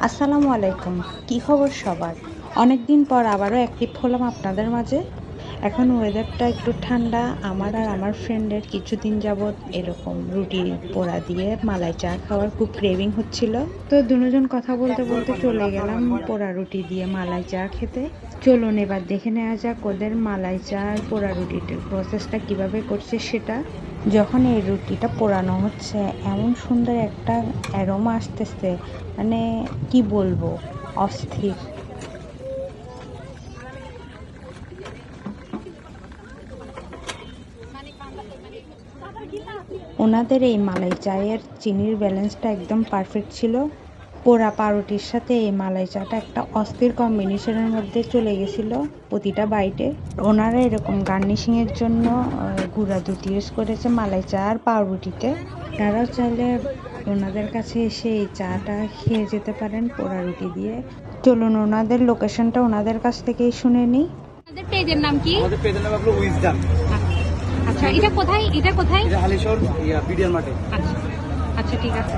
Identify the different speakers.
Speaker 1: আসসালামু আলাইকুম। কি খবর সবার? অনেক দিন পর আবারও অ্যাক্টিভ হলাম আপনাদের মাঝে। এখন ওয়েদারটা একটু ঠান্ডা, আমার আর আমার ফ্রেন্ডের কিছুদিন যাবৎ এরকম রুটি পোড়া দিয়ে মালাই চা খাওয়ার খুব ক্রেভিং হচ্ছিল। তো দুজন কথা বলতে বলতে চলে গেলাম পোড়া রুটি দিয়ে মালাই চা খেতে। চলুন এবার দেখে নেওয়া যাক ওদের মালাই চা আর পোড়া রুটিটার প্রসেসটা কীভাবে করছে সেটা। যখন এই রুটিটা পোড়ানো হচ্ছে, এমন সুন্দর একটা অ্যারোমা আসতেছে। মানে কি বলব? অস্থির। ওনাদের এই মালাই চায়ের চিনির ব্যালেন্সটা একদম পারফেক্ট ছিল। পোড়া পাউরুটির সাথে এই মালাই চাটা একটা অস্থির কম্বিনেশনের মধ্যে চলে গেছিল প্রতিটা বাইটে ওনারা এরকম গার্নিশিংয়ের জন্য গুঁড়া দুধ ইউজ করেছে মালাই চা আর পাউরুটিতে। তারাও চাইলে ওনাদের কাছে এসে এই চাটা খেয়ে যেতে পারেন পোড়া রুটি দিয়ে। চলুন ওনাদের লোকেশনটা ওনাদের কাছ থেকেই শুনে নিই।
Speaker 2: আপনাদের পেজের নাম কি?
Speaker 3: আমাদের পেজের নাম আপনার উইজডাম
Speaker 2: আচ্ছা এটা কোথায়? এটা কোথায়?
Speaker 3: এটা হালিশহর বিডিআর মাঠে।
Speaker 2: আচ্ছা আচ্ছা ঠিক আছে।